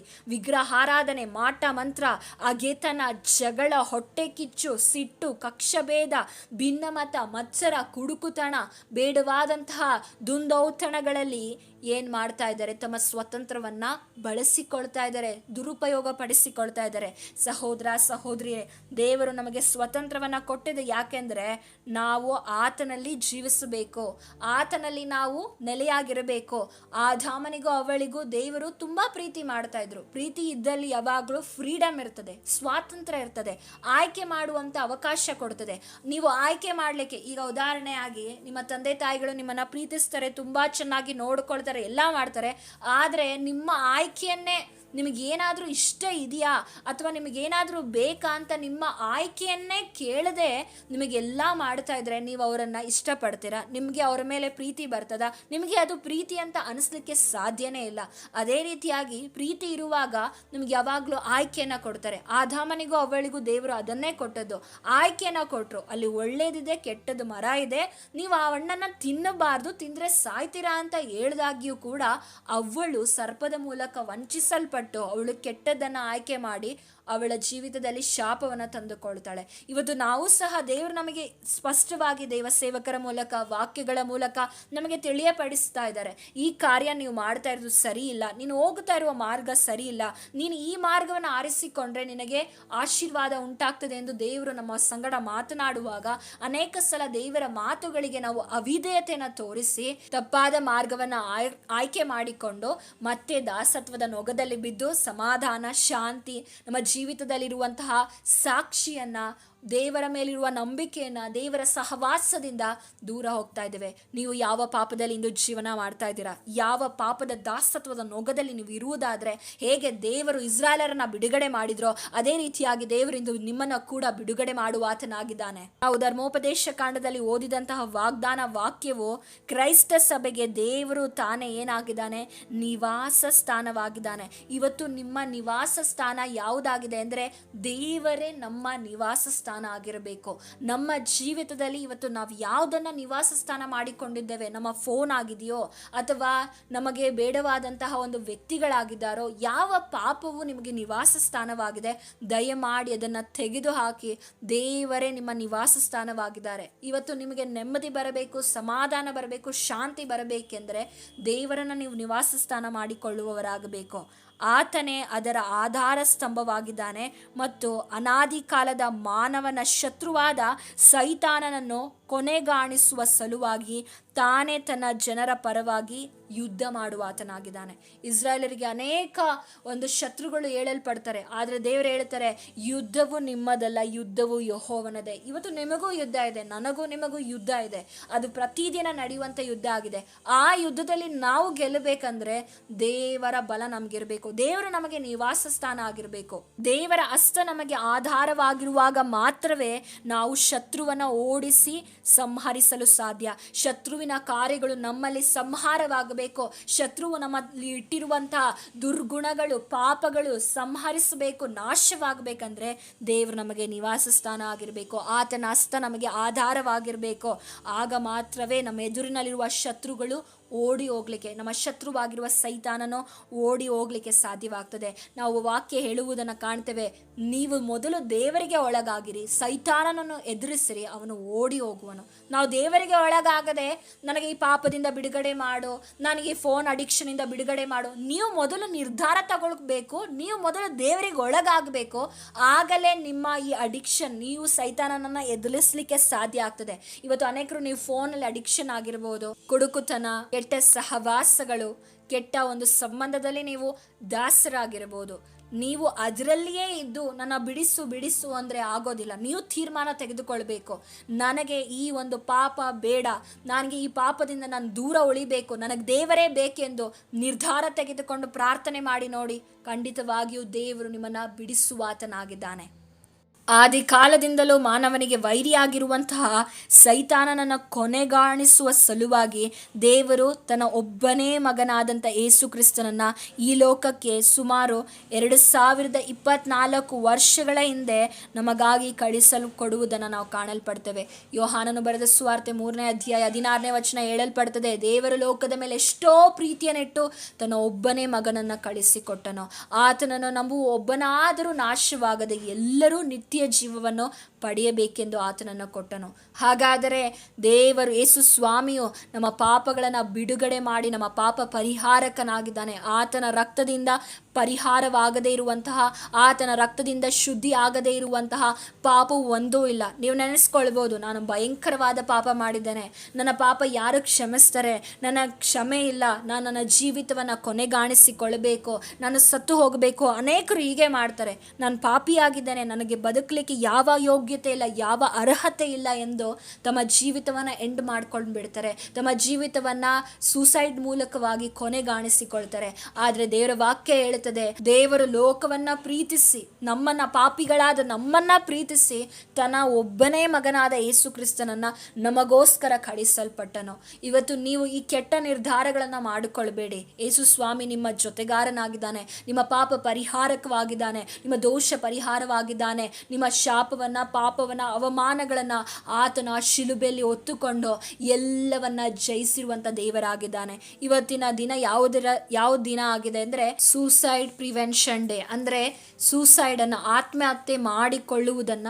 ವಿಗ್ರಹಾರಾಧನೆ ಮಾಟ, ಮಂತ್ರ, ಅಗೆತನ, ಜಗಳ, ಹೊಟ್ಟೆ ಕಿಚ್ಚು, ಸಿಟ್ಟು, ಕಕ್ಷಭೇದ, ಭಿನ್ನಮತ, ಮತ್ಸರ, ಕುಡುಕುತನ, ಬೇಡವಾದಂತಹ ದುಂದೌತಣಗಳಲ್ಲಿ ಏನು ಮಾಡ್ತಾ ಇದ್ದಾರೆ? ತಮ್ಮ ಸ್ವತಂತ್ರವನ್ನ ಬಳಸಿಕೊಳ್ತಾ ಇದ್ದಾರೆ ದುರುಪಯೋಗ ಪಡಿಸಿಕೊಳ್ತಾ ಇದ್ದಾರೆ. ಸಹೋದರ ಸಹೋದರಿಯೇ ದೇವರು ನಮಗೆ ಸ್ವತಂತ್ರವನ್ನ ಕೊಟ್ಟಿದೆ. ಯಾಕೆಂದ್ರೆ ನಾವು ಆತನಲ್ಲಿ ಜೀವಿಸಬೇಕು. ಆತನಲ್ಲಿ ನಾವು ನೆಲೆಯಾಗಿರಬೇಕು. ಆ ಧಾಮನಿಗೂ ಅವಳಿಗೂ ದೇವರು ತುಂಬಾ ಪ್ರೀತಿ ಮಾಡ್ತಾ ಇದ್ರು. ಪ್ರೀತಿ ಇದ್ದಲ್ಲಿ ಯಾವಾಗಲೂ ಫ್ರೀಡಮ್ ಇರ್ತದೆ, ಸ್ವಾತಂತ್ರ್ಯ ಇರ್ತದೆ, ಆಯ್ಕೆ ಮಾಡುವಂಥ ಅವಕಾಶ ಕೊಡ್ತದೆ. ನೀವು ಆಯ್ಕೆ ಮಾಡಲಿಕ್ಕೆ, ಈಗ ಉದಾಹರಣೆಯಾಗಿ ನಿಮ್ಮ ತಂದೆ ತಾಯಿಗಳು ನಿಮ್ಮನ್ನು ಪ್ರೀತಿಸ್ತಾರೆ, ತುಂಬ ಚೆನ್ನಾಗಿ ನೋಡ್ಕೊಳ್ತಾರೆ, ಎಲ್ಲ ಮಾಡ್ತಾರೆ, ಆದರೆ ನಿಮ್ಮ ಆಯ್ಕೆಯನ್ನೇ ನಿಮಗೇನಾದರೂ ಇಷ್ಟ ಇದೆಯಾ? ಅಥವಾ ನಿಮಗೇನಾದರೂ ಬೇಕಾ ಅಂತ ನಿಮ್ಮ ಆಯ್ಕೆಯನ್ನೇ ಕೇಳದೆ ನಿಮಗೆಲ್ಲ ಮಾಡ್ತಾ ಇದ್ರೆ ನೀವು ಅವರನ್ನು ಇಷ್ಟಪಡ್ತೀರಾ? ನಿಮಗೆ ಅವರ ಮೇಲೆ ಪ್ರೀತಿ ಬರ್ತದ? ನಿಮಗೆ ಅದು ಪ್ರೀತಿ ಅಂತ ಅನಿಸ್ಲಿಕ್ಕೆ ಸಾಧ್ಯನೇ ಇಲ್ಲ. ಅದೇ ರೀತಿಯಾಗಿ ಪ್ರೀತಿ ಇರುವಾಗ ನಿಮ್ಗೆ ಯಾವಾಗಲೂ ಆಯ್ಕೆಯನ್ನು ಕೊಡ್ತಾರೆ. ಆದಾಮನಿಗೂ ಅವಳಿಗೂ ದೇವರು ಅದನ್ನೇ ಕೊಟ್ಟದ್ದು. ಆಯ್ಕೆನ ಕೊಟ್ಟರು ಅಲ್ಲಿ ಒಳ್ಳೇದಿದೆ, ಕೆಟ್ಟದ್ದು ಮರ ಇದೆ. ನೀವು ಆ ಹಣ್ಣನ್ನು ತಿನ್ನಬಾರ್ದು, ತಿಂದರೆ ಸಾಯ್ತೀರಾ ಅಂತ ಹೇಳ್ದಾಗ್ಯೂ ಕೂಡ ಅವಳು ಸರ್ಪದ ಮೂಲಕ ವಂಚಿಸಲ್ಪಟ್ಟು ಅವಳು ಕೆಟ್ಟದ್ದನ್ನು ಆಯ್ಕೆ ಮಾಡಿ ಅವಳ ಜೀವಿತದಲ್ಲಿ ಶಾಪವನ್ನು ತಂದುಕೊಳ್ತಾಳೆ. ಇವತ್ತು ನಾವು ಸಹ ದೇವರು ನಮಗೆ ಸ್ಪಷ್ಟವಾಗಿ ದೇವ ಸೇವಕರ ಮೂಲಕ, ವಾಕ್ಯಗಳ ಮೂಲಕ ನಮಗೆ ತಿಳಿಯಪಡಿಸ್ತಾ ಇದ್ದಾರೆ. ಈ ಕಾರ್ಯ ನೀವು ಮಾಡ್ತಾ ಇರೋದು ಸರಿ ಇಲ್ಲ. ನೀನು ಹೋಗ್ತಾ ಇರುವ ಮಾರ್ಗ ಸರಿ ಇಲ್ಲ. ನೀನು ಈ ಮಾರ್ಗವನ್ನು ಆರಿಸಿಕೊಂಡ್ರೆ ನಿನಗೆ ಆಶೀರ್ವಾದ ಉಂಟಾಗ್ತದೆ ಎಂದು ದೇವರು ನಮ್ಮ ಸಂಗಡ ಮಾತನಾಡುವಾಗ ಅನೇಕ ಸಲ ದೇವರ ಮಾತುಗಳಿಗೆ ನಾವು ಅವಿಧೇಯತೆಯನ್ನು ತೋರಿಸಿ ತಪ್ಪಾದ ಮಾರ್ಗವನ್ನು ಆಯ್, ಆಯ್ಕೆ ಮಾಡಿಕೊಂಡು ಮತ್ತೆ ದಾಸತ್ವದ ನೊಗದಲ್ಲಿ ಬಿದ್ದು ಸಮಾಧಾನ, ಶಾಂತಿ, ನಮ್ಮ ಜೀವಿತದಲ್ಲಿರುವಂತಹ ಸಾಕ್ಷಿಯನ್ನ ದೇವರ ಮೇಲಿರುವ ನಂಬಿಕೆಯನ್ನ, ದೇವರ ಸಹವಾಸದಿಂದ ದೂರ ಹೋಗ್ತಾ ಇದ್ದೇವೆ. ನೀವು ಯಾವ ಪಾಪದಲ್ಲಿ ಇಂದು ಜೀವನ ಮಾಡ್ತಾ ಇದ್ದೀರಾ? ಯಾವ ಪಾಪದ ದಾಸತ್ವದ ನೊಗದಲ್ಲಿ ನೀವು ಇರುವುದಾದರೆ, ಹೇಗೆ ದೇವರು ಇಸ್ರಾಯೇಲರನ್ನ ಬಿಡುಗಡೆ ಮಾಡಿದ್ರೋ, ಅದೇ ರೀತಿಯಾಗಿ ದೇವರಿಂದು ನಿಮ್ಮನ್ನ ಕೂಡ ಬಿಡುಗಡೆ ಮಾಡುವ ಆತನಾಗಿದ್ದಾನೆ. ನಾವು ಧರ್ಮೋಪದೇಶ ಕಾಂಡದಲ್ಲಿ ಓದಿದಂತಹ ವಾಗ್ದಾನ ವಾಕ್ಯವು ಕ್ರೈಸ್ತ ಸಭೆಗೆ ದೇವರು ತಾನೇ ಏನಾಗಿದ್ದಾನೆ? ನಿವಾಸ ಸ್ಥಾನವಾಗಿದ್ದಾನೆ. ಇವತ್ತು ನಿಮ್ಮ ನಿವಾಸ ಸ್ಥಾನ ಯಾವುದಾಗಿದೆ ಅಂದ್ರೆ, ದೇವರೇ ನಮ್ಮ ನಿವಾಸ ಸ್ಥಾನ. ಆಗಿರಬೇಕು. ನಮ್ಮ ಜೀವಿತದಲ್ಲಿ ಇವತ್ತು ನಾವು ಯಾವುದನ್ನ ನಿವಾಸ ಸ್ಥಾನ ಮಾಡಿಕೊಂಡಿದ್ದೇವೆ, ನಮ್ಮ ಫೋನ್ ಆಗಿದೆಯೋ ಅಥವಾ ನಮಗೆ ಬೇಡವಾದಂತಹ ಒಂದು ವ್ಯಕ್ತಿಗಳಾಗಿದ್ದಾರೋ, ಯಾವ ಪಾಪವು ನಿಮಗೆ ನಿವಾಸ ಸ್ಥಾನವಾಗಿದೆ, ದಯಮಾಡಿ ಅದನ್ನು ತೆಗೆದು ಹಾಕಿ ದೇವರೇ ನಿಮ್ಮ ನಿವಾಸ ಸ್ಥಾನವಾಗಿದ್ದಾರೆ. ಇವತ್ತು ನಿಮಗೆ ನೆಮ್ಮದಿ ಬರಬೇಕು, ಸಮಾಧಾನ ಬರಬೇಕು, ಶಾಂತಿ ಬರಬೇಕೆಂದರೆ ದೇವರನ್ನು ನೀವು ನಿವಾಸ ಸ್ಥಾನ ಮಾಡಿಕೊಳ್ಳುವವರಾಗಬೇಕು. ಆತನೇ ಅದರ ಆಧಾರ ಸ್ತಂಭವಾಗಿದ್ದಾನೆ ಮತ್ತು ಅನಾದಿ ಕಾಲದ ಮಾನವನ ಶತ್ರುವಾದ ಸೈತಾನನನ್ನು ಕೊನೆಗಾಣಿಸುವ ಸಲುವಾಗಿ ತಾನೇ ತನ್ನ ಜನರ ಪರವಾಗಿ ಯುದ್ಧ ಮಾಡುವ ಆತನಾಗಿದ್ದಾನೆ. ಇಸ್ರಾಯೇಲರಿಗೆ ಅನೇಕ ಒಂದು ಶತ್ರುಗಳು ಹೇಳಲ್ಪಡ್ತಾರೆ ಆದರೆ ದೇವರು ಹೇಳ್ತಾರೆ, ಯುದ್ಧವು ನಿಮ್ಮದಲ್ಲ, ಯುದ್ಧವು ಯಹೋವನದೇ. ಇವತ್ತು ನಿಮಗೂ ಯುದ್ಧ ಇದೆ, ನನಗೂ ನಿಮಗೂ ಯುದ್ಧ ಇದೆ. ಅದು ಪ್ರತಿದಿನ ನಡೆಯುವಂಥ ಯುದ್ಧ ಆಗಿದೆ. ಆ ಯುದ್ಧದಲ್ಲಿ ನಾವು ಗೆಲ್ಲಬೇಕಂದ್ರೆ ದೇವರ ಬಲ ನಮಗಿರಬೇಕು. ದೇವರು ನಮಗೆ ನಿವಾಸ ಸ್ಥಾನ ಆಗಿರಬೇಕು. ದೇವರ ಹಸ್ತ ನಮಗೆ ಆಧಾರವಾಗಿರುವಾಗ ಮಾತ್ರವೇ ನಾವು ಶತ್ರುವನ್ನ ಓಡಿಸಿ ಸಂಹರಿಸಲು ಸಾಧ್ಯ. ಶತ್ರುವಿನ ಕಾರ್ಯಗಳು ನಮ್ಮಲ್ಲಿ ಸಂಹಾರವಾಗಬೇಕು. ಶತ್ರುವು ನಮ್ಮಲ್ಲಿ ಇಟ್ಟಿರುವಂತಹ ದುರ್ಗುಣಗಳು, ಪಾಪಗಳು ಸಂಹರಿಸಬೇಕು, ನಾಶವಾಗಬೇಕಂದ್ರೆ ದೇವರು ನಮಗೆ ನಿವಾಸ ಸ್ಥಾನ ಆಗಿರಬೇಕು. ಆತನ ಹಸ್ತ ನಮಗೆ ಆಧಾರವಾಗಿರಬೇಕು. ಆಗ ಮಾತ್ರವೇ ನಮ್ಮ ಎದುರಿನಲ್ಲಿರುವ ಶತ್ರುಗಳು ಓಡಿ ಹೋಗ್ಲಿಕ್ಕೆ, ನಮ್ಮ ಶತ್ರುವಾಗಿರುವ ಸೈತಾನನು ಓಡಿ ಹೋಗ್ಲಿಕ್ಕೆ ಸಾಧ್ಯವಾಗ್ತದೆ. ನಾವು ವಾಕ್ಯ ಹೇಳುವುದನ್ನು ಕಾಣ್ತೇವೆ. ನೀವು ಮೊದಲು ದೇವರಿಗೆ ಒಳಗಾಗಿರಿ, ಸೈತಾನನನ್ನು ಎದುರಿಸಿರಿ, ಅವನು ಓಡಿ ಹೋಗುವನು ನಾವು ದೇವರಿಗೆ ಒಳಗಾಗದೆ ನನಗೆ ಈ ಪಾಪದಿಂದ ಬಿಡುಗಡೆ ಮಾಡು, ನನಗೆ ಈ ಫೋನ್ ಅಡಿಕ್ಷನಿಂದ ಬಿಡುಗಡೆ ಮಾಡು. ನೀವು ಮೊದಲು ನಿರ್ಧಾರ ತಗೊಳ್ಬೇಕು, ನೀವು ಮೊದಲು ದೇವರಿಗೆ ಒಳಗಾಗಬೇಕು. ಆಗಲೇ ನಿಮ್ಮ ಈ ಅಡಿಕ್ಷನ್ ನೀವು ಸೈತಾನನನ್ನ ಎದುರಿಸಲಿಕ್ಕೆ ಸಾಧ್ಯ ಆಗ್ತದೆ. ಇವತ್ತು ಅನೇಕರು ನೀವು ಫೋನಲ್ಲಿ ಅಡಿಕ್ಷನ್ ಆಗಿರ್ಬೋದು. ಕುಡುಕುತನ, ಕೆಟ್ಟ ಸಹವಾಸಗಳು, ಕೆಟ್ಟ ಒಂದು ಸಂಬಂಧದಲ್ಲಿ ನೀವು ದಾಸರಾಗಿರ್ಬೋದು. ನೀವು ಅದರಲ್ಲಿಯೇ ಇದ್ದು ನನ್ನ ಬಿಡಿಸು ಬಿಡಿಸು ಅಂದರೆ ಆಗೋದಿಲ್ಲ. ನೀವು ತೀರ್ಮಾನ ತೆಗೆದುಕೊಳ್ಬೇಕು. ನನಗೆ ಈ ಒಂದು ಪಾಪ ಬೇಡ. ನನಗೆ ಈ ಪಾಪದಿಂದ ನಾನು ದೂರ ಉಳಿಬೇಕು. ನನಗೆ ದೇವರೇ ಬೇಕೆಂದು ನಿರ್ಧಾರ ತೆಗೆದುಕೊಂಡು ಪ್ರಾರ್ಥನೆ ಮಾಡಿ ನೋಡಿ. ಖಂಡಿತವಾಗಿಯೂ ದೇವರು ನಿಮ್ಮನ್ನು ಬಿಡಿಸುವಾತನಾಗಿದ್ದಾನೆ. ಆದಿ ಕಾಲದಿಂದಲೂ ಮಾನವನಿಗೆ ವೈರಿಯಾಗಿರುವಂತಹ ಸೈತಾನನನ್ನು ಕೊನೆಗಾಣಿಸುವ ಸಲುವಾಗಿ ದೇವರು ತನ್ನ ಒಬ್ಬನೇ ಮಗನಾದಂಥ ಏಸು ಕ್ರಿಸ್ತನನ್ನು ಈ ಲೋಕಕ್ಕೆ ಸುಮಾರು ಎರಡು ಸಾವಿರದ ಇಪ್ಪತ್ನಾಲ್ಕು ವರ್ಷಗಳ ಹಿಂದೆ ನಮಗಾಗಿ ಕಳಿಸಲು ಕೊಡುವುದನ್ನು ನಾವು ಕಾಣಲ್ಪಡ್ತೇವೆ. ಯೋಹಾನನು ಬರೆದ ಸುವಾರ್ತೆ ಮೂರನೇ ಅಧ್ಯಾಯ ಹದಿನಾರನೇ ವಚನ ಹೇಳಲ್ಪಡ್ತದೆ, ದೇವರು ಲೋಕದ ಮೇಲೆ ಎಷ್ಟೋ ಪ್ರೀತಿಯನ್ನಿಟ್ಟು ತನ್ನ ಒಬ್ಬನೇ ಮಗನನ್ನು ಕಳಿಸಿಕೊಟ್ಟನು. ಆತನನ್ನು ನಂಬುವ ಒಬ್ಬನಾದರೂ ನಾಶವಾಗದೆ ಎಲ್ಲರೂ ನಿತ್ಯ ಜೀವವನ್ನು ಪಡೆಯಬೇಕೆಂದು ಆತನನ್ನು ಕೊಟ್ಟನು. ಹಾಗಾದರೆ ದೇವರು ಯೇಸು ಸ್ವಾಮಿಯು ನಮ್ಮ ಪಾಪಗಳನ್ನು ಬಿಡುಗಡೆ ಮಾಡಿ ನಮ್ಮ ಪಾಪ ಪರಿಹಾರಕನಾಗಿದ್ದಾನೆ. ಆತನ ರಕ್ತದಿಂದ ಪರಿಹಾರವಾಗದೇ ಇರುವಂತಹ, ಆತನ ರಕ್ತದಿಂದ ಶುದ್ಧಿ ಆಗದೇ ಇರುವಂತಹ ಪಾಪವು ಒಂದೂ ಇಲ್ಲ. ನೀವು ನೆನೆಸ್ಕೊಳ್ಬೋದು, ನಾನು ಭಯಂಕರವಾದ ಪಾಪ ಮಾಡಿದ್ದೇನೆ. ನನ್ನ ಪಾಪ ಯಾರು ಕ್ಷಮಿಸ್ತಾರೆ? ನನ್ನ ಕ್ಷಮೆ ಇಲ್ಲ. ನಾನು ನನ್ನ ಜೀವಿತವನ್ನು ಕೊನೆಗಾಣಿಸಿಕೊಳ್ಬೇಕು ನಾನು ಸತ್ತು ಹೋಗಬೇಕು. ಅನೇಕರು ಹೀಗೆ ಮಾಡ್ತಾರೆ. ನಾನು ಪಾಪಿಯಾಗಿದ್ದೇನೆ. ನನಗೆ ಬದುಕಲಿಕ್ಕೆ ಯಾವ ಯೋಗ್ಯತೆ ಇಲ್ಲ, ಯಾವ ಅರ್ಹತೆ ಇಲ್ಲ ಎಂದು ತಮ್ಮ ಜೀವಿತವನ್ನು ಎಂಡ್ ಮಾಡ್ಕೊಂಡು ಬಿಡ್ತಾರೆ ತಮ್ಮ ಜೀವಿತವನ್ನು ಸೂಸೈಡ್ ಮೂಲಕವಾಗಿ ಕೊನೆಗಾಣಿಸಿಕೊಳ್ತಾರೆ. ಆದರೆ ದೇವರ ವಾಕ್ಯ ಹೇಳುತ್ತದೆ, ದೇವರು ಲೋಕವನ್ನ ಪ್ರೀತಿಸಿ, ನಮ್ಮನ್ನ ಪಾಪಿಗಳಾದ ನಮ್ಮನ್ನ ಪ್ರೀತಿಸಿ ತನ್ನ ಒಬ್ಬನೇ ಮಗನಾದ ಯೇಸು ಕ್ರಿಸ್ತನನ್ನು ನಮಗೋಸ್ಕರ ಕಳಿಸಲ್ಪಟ್ಟನು. ಇವತ್ತು ನೀವು ಈ ಕೆಟ್ಟ ನಿರ್ಧಾರಗಳನ್ನು ಮಾಡಿಕೊಳ್ಬೇಡಿ. ಯೇಸು ಸ್ವಾಮಿ ನಿಮ್ಮ ಜೊತೆಗಾರನಾಗಿದ್ದಾನೆ, ನಿಮ್ಮ ಪಾಪ ಪರಿಹಾರಕವಾಗಿದ್ದಾನೆ, ನಿಮ್ಮ ದೋಷ ಪರಿಹಾರವಾಗಿದ್ದಾನೆ ನಿಮ್ಮ ಶಾಪವನ್ನ, ಪಾಪವನ್ನ, ಅವಮಾನಗಳನ್ನ ಆತನ ಶಿಲುಬೆಯಲ್ಲಿ ಹೊತ್ತುಕೊಂಡು ಎಲ್ಲವನ್ನ ಜಯಿಸಿರುವಂತ ದೇವರಾಗಿದ್ದಾನೆ. ಇವತ್ತಿನ ದಿನ ಯಾವುದರ, ಯಾವ ದಿನ ಆಗಿದೆ ಅಂದ್ರೆ ಸೂಸೈಡ್ ಪ್ರಿವೆನ್ಷನ್ ಡೇ ಅಂದ್ರೆ ಸೂಸೈಡ್ ಅನ್ನ ಆತ್ಮಹತ್ಯೆ ಮಾಡಿಕೊಳ್ಳುವುದನ್ನ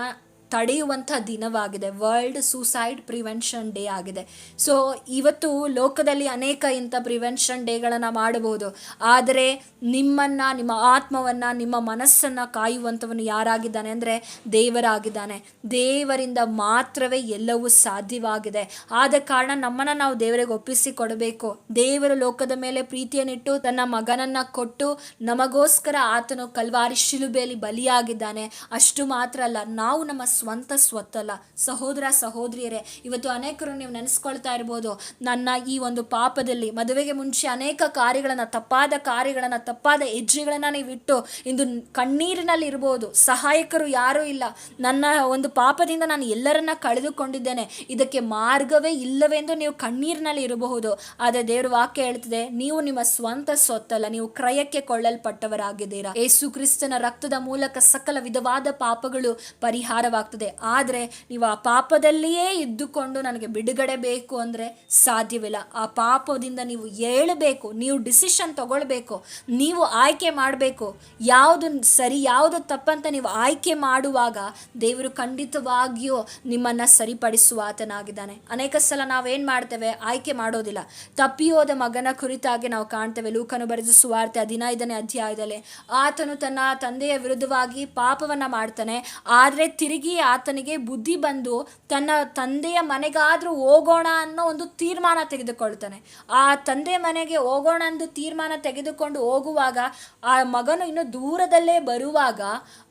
ತಡೆಯುವಂಥ ದಿನವಾಗಿದೆ. ವರ್ಲ್ಡ್ ಸೂಸೈಡ್ ಪ್ರಿವೆನ್ಷನ್ ಡೇ ಆಗಿದೆ. ಸೊ ಇವತ್ತು ಲೋಕದಲ್ಲಿ ಅನೇಕ ಇಂಥ ಪ್ರಿವೆನ್ಷನ್ ಡೇಗಳನ್ನು ಮಾಡಬಹುದು. ಆದರೆ ನಿಮ್ಮನ್ನು, ನಿಮ್ಮ ಆತ್ಮವನ್ನು, ನಿಮ್ಮ ಮನಸ್ಸನ್ನು ಕಾಯುವಂಥವನು ಯಾರಾಗಿದ್ದಾನೆ ಅಂದರೆ ದೇವರಾಗಿದ್ದಾನೆ. ದೇವರಿಂದ ಮಾತ್ರವೇ ಎಲ್ಲವೂ ಸಾಧ್ಯವಾಗಿದೆ. ಆದ ಕಾರಣ ನಮ್ಮನ್ನು ನಾವು ದೇವರಿಗೆ ಒಪ್ಪಿಸಿ ಕೊಡಬೇಕು ದೇವರು ಲೋಕದ ಮೇಲೆ ಪ್ರೀತಿಯನ್ನಿಟ್ಟು ತನ್ನ ಮಗನನ್ನು ಕೊಟ್ಟು ನಮಗೋಸ್ಕರ ಆತನು ಕಲ್ವಾರಿ ಶಿಲುಬೆಯಲ್ಲಿ ಬಲಿಯಾಗಿದ್ದಾನೆ. ಅಷ್ಟು ಮಾತ್ರ ಅಲ್ಲ, ನಾವು ನಮ್ಮ ಸ್ವಂತ ಸ್ವತ್ತಲ್ಲ. ಸಹೋದರ, ಸಹೋದರಿಯರೇ, ಇವತ್ತು ಅನೇಕರು ನೀವು ನೆನೆಸ್ಕೊಳ್ತಾ ಇರ್ಬೋದು. ನನ್ನ ಈ ಒಂದು ಪಾಪದಲ್ಲಿ ಮದುವೆಗೆ ಮುಂಚೆ ಅನೇಕ ಕಾರ್ಯಗಳನ್ನು, ತಪ್ಪಾದ ಕಾರ್ಯಗಳನ್ನು, ತಪ್ಪಾದ ಹೆಜ್ಜೆಗಳನ್ನು ನೀವು ಇಟ್ಟು ಇಂದು ಕಣ್ಣೀರಿನಲ್ಲಿ ಇರ್ಬೋದು. ಸಹಾಯಕರು ಯಾರೂ ಇಲ್ಲ. ನನ್ನ ಒಂದು ಪಾಪದಿಂದ ನಾನು ಎಲ್ಲರನ್ನ ಕಳೆದುಕೊಂಡಿದ್ದೇನೆ. ಇದಕ್ಕೆ ಮಾರ್ಗವೇ ಇಲ್ಲವೆಂದು ನೀವು ಕಣ್ಣೀರಿನಲ್ಲಿ ಇರಬಹುದು. ಆದರೆ ದೇವರ ವಾಕ್ಯ ಹೇಳ್ತದೆ, ನೀವು ನಿಮ್ಮ ಸ್ವಂತ ಸ್ವತ್ತಲ್ಲ, ನೀವು ಕ್ರಯಕ್ಕೆ ಕೊಳ್ಳಲ್ಪಟ್ಟವರಾಗಿದ್ದೀರಾ. ಯೇಸು ಕ್ರಿಸ್ತನ ರಕ್ತದ ಮೂಲಕ ಸಕಲ ವಿಧವಾದ ಪಾಪಗಳು ಪರಿಹಾರವಾಗ್ತದೆ ಆದರೆ ನೀವು ಆ ಪಾಪದಲ್ಲಿಯೇ ಇದ್ದುಕೊಂಡು ನನಗೆ ಬಿಡುಗಡೆ ಬೇಕು ಅಂದರೆ ಸಾಧ್ಯವಿಲ್ಲ. ಆ ಪಾಪದಿಂದ ನೀವು ಏಳಬೇಕು, ನೀವು ಡಿಸಿಷನ್ ತಗೊಳ್ಬೇಕು, ನೀವು ಆಯ್ಕೆ ಮಾಡಬೇಕು. ಯಾವುದು ಸರಿ, ಯಾವುದು ತಪ್ಪಂತ ನೀವು ಆಯ್ಕೆ ಮಾಡುವಾಗ ದೇವರು ಖಂಡಿತವಾಗಿಯೂ ನಿಮ್ಮನ್ನು ಸರಿಪಡಿಸುವ ಆತನಾಗಿದ್ದಾನೆ. ಅನೇಕ ಸಲ ನಾವೇನು ಮಾಡ್ತೇವೆ? ಆಯ್ಕೆ ಮಾಡೋದಿಲ್ಲ. ತಪ್ಪಿಯೋದ ಮಗನ ಕುರಿತಾಗಿ ನಾವು ಕಾಣ್ತೇವೆ. ಲೂಕನು ಬರೆದ ಸುವಾರ್ತೆ ಹದಿನೈದನೇ ಅಧ್ಯಾಯದಲ್ಲಿ, ಆತನು ತನ್ನ ತಂದೆಯ ವಿರುದ್ಧವಾಗಿ ಪಾಪವನ್ನು ಮಾಡ್ತಾನೆ, ಆದರೆ ತಿರುಗಿ ಆತನಿಗೆ ಬುದ್ಧಿ ಬಂದು ತನ್ನ ತಂದೆಯ ಮನೆಗಾದರೂ ಹೋಗೋಣ ಅನ್ನೋ ಒಂದು ತೀರ್ಮಾನ ತೆಗೆದುಕೊಳ್ತಾನೆ. ಆ ತಂದೆ ಮನೆಗೆ ಹೋಗೋಣ ಅಂದು ತೀರ್ಮಾನ ತೆಗೆದುಕೊಂಡು ಹೋಗುವಾಗ ಆ ಮಗನು ಇನ್ನು ದೂರದಲ್ಲೇ ಬರುವಾಗ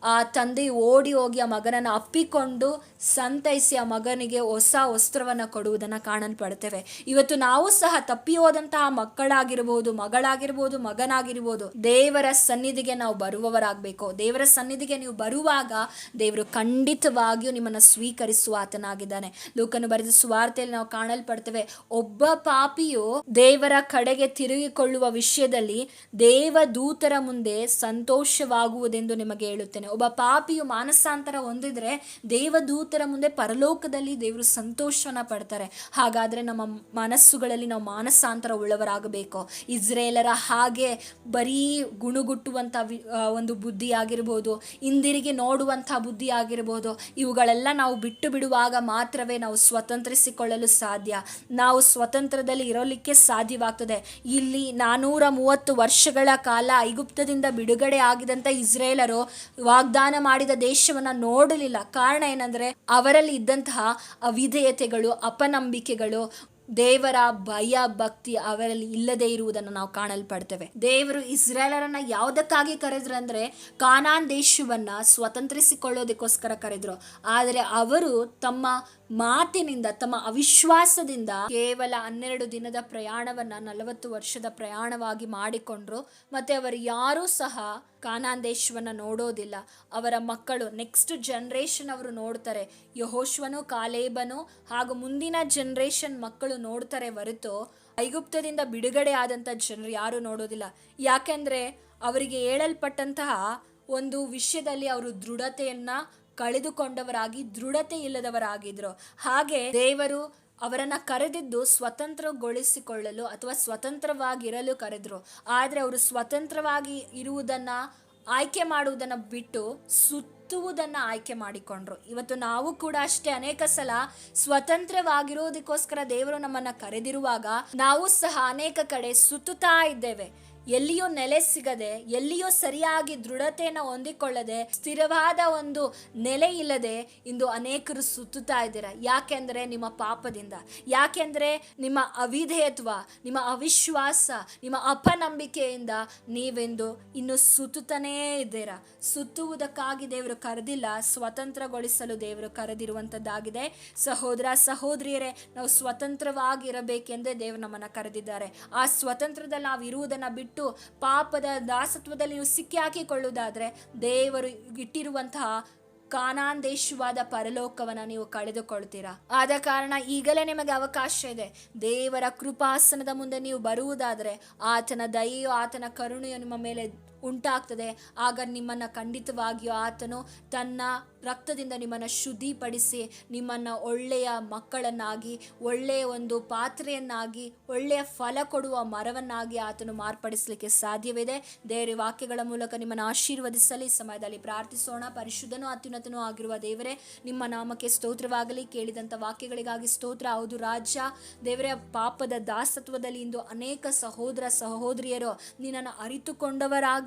ಆ ತಂದೆ ಓಡಿ ಹೋಗಿ ಆ ಮಗನನ್ನು ಅಪ್ಪಿಕೊಂಡು ಸಂತೈಸಿ ಆ ಮಗನಿಗೆ ಹೊಸ ವಸ್ತ್ರವನ್ನು ಕೊಡುವುದನ್ನು ಕಾಣಲ್ಪಡ್ತೇವೆ. ಇವತ್ತು ನಾವು ಸಹ ತಪ್ಪಿ ಹೋದಂತಹ ಮಕ್ಕಳಾಗಿರ್ಬೋದು, ಮಗಳಾಗಿರ್ಬೋದು, ಮಗನಾಗಿರ್ಬೋದು, ದೇವರ ಸನ್ನಿಧಿಗೆ ನಾವು ಬರುವವರಾಗಬೇಕು. ದೇವರ ಸನ್ನಿಧಿಗೆ ನೀವು ಬರುವಾಗ ದೇವರು ಖಂಡಿತವಾಗಿಯೂ ನಿಮ್ಮನ್ನು ಸ್ವೀಕರಿಸುವ ಆತನಾಗಿದ್ದಾನೆ. ಲೋಕನು ಬರೆದ ಸುವಾರ್ತೆಯಲ್ಲಿ ನಾವು ಕಾಣಲ್ಪಡ್ತೇವೆ, ಒಬ್ಬ ಪಾಪಿಯು ದೇವರ ಕಡೆಗೆ ತಿರುಗಿಕೊಳ್ಳುವ ವಿಷಯದಲ್ಲಿ ದೇವದೂತರ ಮುಂದೆ ಸಂತೋಷವಾಗುವುದೆಂದು ನಿಮಗೆ ಹೇಳುತ್ತೇನೆ. ಒಬ್ಬ ಪಾಪಿಯು ಮಾನಸಾಂತರ ಹೊಂದಿದ್ರೆ ದೇವದೂತರ ಮುಂದೆ ಪರಲೋಕದಲ್ಲಿ ದೇವರು ಸಂತೋಷನ ಪಡ್ತಾರೆ. ಹಾಗಾದ್ರೆ ನಮ್ಮ ಮನಸ್ಸುಗಳಲ್ಲಿ ನಾವು ಮಾನಸಾಂತರ ಉಳ್ಳವರಾಗಬೇಕು. ಇಸ್ರೇಲರ ಹಾಗೆ ಬರೀ ಗುಣಗುಟ್ಟುವಂಥ ಒಂದು ಬುದ್ಧಿ ಆಗಿರ್ಬೋದು ಹಿಂದಿರುಗಿ ನೋಡುವಂಥ ಬುದ್ಧಿ ಆಗಿರ್ಬೋದು ಇವುಗಳೆಲ್ಲ ನಾವು ಬಿಟ್ಟು ಬಿಡುವಾಗ ಮಾತ್ರವೇ ನಾವು ಸ್ವತಂತ್ರಿಸಿಕೊಳ್ಳಲು ಸಾಧ್ಯ. ನಾವು ಸ್ವತಂತ್ರದಲ್ಲಿ ಇರೋಲಿಕ್ಕೆ ಸಾಧ್ಯವಾಗ್ತದೆ. ಇಲ್ಲಿ ನಾನೂರ ಮೂವತ್ತು ವರ್ಷಗಳ ಕಾಲ ಐಗುಪ್ತದಿಂದ ಬಿಡುಗಡೆ ಆಗಿದಂಥ ಇಸ್ರೇಲರು ವಾಗ್ದಾನ ಮಾಡಿದ ದೇಶವನ್ನ ನೋಡಲಿಲ್ಲ. ಕಾರಣ ಏನಂದ್ರೆ ಅವರಲ್ಲಿ ಇದ್ದಂತಹ ಅವಿಧೇಯತೆಗಳು, ಅಪನಂಬಿಕೆಗಳು ದೇವರ ಭಯ, ಭಕ್ತಿ ಅವರಲ್ಲಿ ಇಲ್ಲದೆ ಇರುವುದನ್ನು ನಾವು ಕಾಣಲ್ಪಡ್ತೇವೆ. ದೇವರು ಇಸ್ರೇಲರನ್ನ ಯಾವುದಕ್ಕಾಗಿ ಕರೆದ್ರು ಅಂದ್ರೆ ಕಾನಾನ್ ದೇಶವನ್ನ ಸ್ವತಂತ್ರಿಸಿಕೊಳ್ಳೋದಕ್ಕೋಸ್ಕರ ಕರೆದ್ರು. ಆದರೆ ಅವರು ತಮ್ಮ ಮಾತಿನಿಂದ, ತಮ್ಮ ಅವಿಶ್ವಾಸದಿಂದ ಕೇವಲ ಹನ್ನೆರಡು ದಿನದ ಪ್ರಯಾಣವನ್ನ, ನಲವತ್ತು ವರ್ಷದ ಪ್ರಯಾಣವಾಗಿ ಮಾಡಿಕೊಂಡ್ರು. ಮತ್ತೆ ಅವರು ಯಾರೂ ಸಹ ಕಾನಾಂದೇಶ್ವನ ನೋಡೋದಿಲ್ಲ. ಅವರ ಮಕ್ಕಳು ನೆಕ್ಸ್ಟ್ ಜನ್ರೇಷನ್ ಅವರು ನೋಡ್ತಾರೆ. ಯಹೋಶ್ವನು, ಕಾಲೇಬನು ಹಾಗೂ ಮುಂದಿನ ಜನ್ರೇಷನ್ ಮಕ್ಕಳು ನೋಡ್ತಾರೆ ಹೊರತು ಐಗುಪ್ತದಿಂದ ಬಿಡುಗಡೆ ಆದಂಥ ಜನರು ಯಾರು ನೋಡೋದಿಲ್ಲ. ಯಾಕೆಂದ್ರೆ ಅವರಿಗೆ ಹೇಳಲ್ಪಟ್ಟಂತಹ ಒಂದು ವಿಷಯದಲ್ಲಿ ಅವರು ದೃಢತೆಯನ್ನ ಕಳೆದುಕೊಂಡವರಾಗಿ ದೃಢತೆ ಇಲ್ಲದವರಾಗಿದ್ರು. ಹಾಗೆ ದೇವರು ಅವರನ್ನ ಕರೆದಿದ್ದು ಸ್ವತಂತ್ರಗೊಳಿಸಿಕೊಳ್ಳಲು ಅಥವಾ ಸ್ವತಂತ್ರವಾಗಿರಲು ಕರೆದ್ರು. ಆದರೆ ಅವರು ಸ್ವತಂತ್ರವಾಗಿ ಇರುವುದನ್ನ ಆಯ್ಕೆ ಮಾಡುವುದನ್ನ ಬಿಟ್ಟು ಸುತ್ತುವುದನ್ನ ಆಯ್ಕೆ ಮಾಡಿಕೊಂಡ್ರು. ಇವತ್ತು ನಾವು ಕೂಡ ಅಷ್ಟೇ ಅನೇಕ ಸಲ ಸ್ವತಂತ್ರವಾಗಿರೋದಕ್ಕೋಸ್ಕರ ದೇವರು ನಮ್ಮನ್ನ ಕರೆದಿರುವಾಗ ನಾವು ಸಹ ಅನೇಕ ಕಡೆ ಸುತ್ತುತ್ತಾ ಇದ್ದೇವೆ. ಎಲ್ಲಿಯೂ ನೆಲೆ ಸಿಗದೆ, ಎಲ್ಲಿಯೂ ಸರಿಯಾಗಿ ದೃಢತೆಯನ್ನು ಹೊಂದಿಕೊಳ್ಳದೆ, ಸ್ಥಿರವಾದ ಒಂದು ನೆಲೆ ಇಲ್ಲದೆ ಇಂದು ಅನೇಕರು ಸುತ್ತುತ್ತಾ ಇದ್ದೀರಾ? ಯಾಕೆಂದರೆ ನಿಮ್ಮ ಪಾಪದಿಂದ, ಯಾಕೆಂದರೆ ನಿಮ್ಮ ಅವಿಧೇಯತ್ವ, ನಿಮ್ಮ ಅವಿಶ್ವಾಸ, ನಿಮ್ಮ ಅಪನಂಬಿಕೆಯಿಂದ ನೀವೆಂದು ಇನ್ನು ಸುತ್ತುತ್ತಾನೇ ಇದ್ದೀರಾ? ಸುತ್ತುವುದಕ್ಕಾಗಿ ದೇವರು ಕರೆದಿಲ್ಲ, ಸ್ವತಂತ್ರಗೊಳಿಸಲು ದೇವರು ಕರೆದಿರುವಂಥದ್ದಾಗಿದೆ. ಸಹೋದರ, ಸಹೋದರಿಯರೇ, ನಾವು ಸ್ವತಂತ್ರವಾಗಿರಬೇಕೆಂದೇ ದೇವರು ನಮ್ಮನ್ನು ಕರೆದಿದ್ದಾರೆ. ಆ ಸ್ವತಂತ್ರದಲ್ಲಿ ನಾವು ಇರುವುದನ್ನು ಬಿಟ್ಟು ಪಾಪದ ದಾಸತ್ವದಲ್ಲಿ ನೀವು ಸಿಕ್ಕಿ ಹಾಕಿಕೊಳ್ಳುವುದಾದರೆ ದೇವರು ಇಟ್ಟಿರುವಂತಹ ಕಾನಾಂದೇಶವಾದ ಪರಲೋಕವನ್ನ ನೀವು ಕಳೆದುಕೊಳ್ತೀರಾ. ಆದ ಕಾರಣ ಈಗಲೇ ನಿಮಗೆ ಅವಕಾಶ ಇದೆ. ದೇವರ ಕೃಪಾಸನದ ಮುಂದೆ ನೀವು ಬರುವುದಾದರೆ ಆತನ ದಯೆಯು ಆತನ ಕರುಣೆಯು ನಿಮ್ಮ ಮೇಲೆ ಉಂಟಾಗ್ತದೆ. ಆಗ ನಿಮ್ಮನ್ನು ಖಂಡಿತವಾಗಿಯೂ ಆತನು ತನ್ನ ರಕ್ತದಿಂದ ನಿಮ್ಮನ್ನು ಶುದ್ಧಿಪಡಿಸಿ ನಿಮ್ಮನ್ನು ಒಳ್ಳೆಯ ಮಕ್ಕಳನ್ನಾಗಿ ಒಳ್ಳೆಯ ಒಂದು ಪಾತ್ರೆಯನ್ನಾಗಿ, ಒಳ್ಳೆಯ ಫಲ ಕೊಡುವ ಮರವನ್ನಾಗಿ ಆತನು ಮಾರ್ಪಡಿಸಲಿಕ್ಕೆ ಸಾಧ್ಯವಿದೆ. ದೇವರ ವಾಕ್ಯಗಳ ಮೂಲಕ ನಿಮ್ಮನ್ನು ಆಶೀರ್ವದಿಸಲಿ. ಸಮಯದಲ್ಲಿ ಪ್ರಾರ್ಥಿಸೋಣ. ಪರಿಶುದ್ಧನೂ ಅತ್ಯುನ್ನತನೂ ಆಗಿರುವ ದೇವರೇ, ನಿಮ್ಮ ನಾಮಕ್ಕೆ ಸ್ತೋತ್ರವಾಗಲಿ. ಕೇಳಿದಂಥ ವಾಕ್ಯಗಳಿಗಾಗಿ ಸ್ತೋತ್ರ. ಹೌದು ರಾಜ್ಯ ದೇವರ, ಪಾಪದ ದಾಸತ್ವದಲ್ಲಿ ಇಂದು ಅನೇಕ ಸಹೋದರ ಸಹೋದರಿಯರು ನಿನ್ನನ್ನು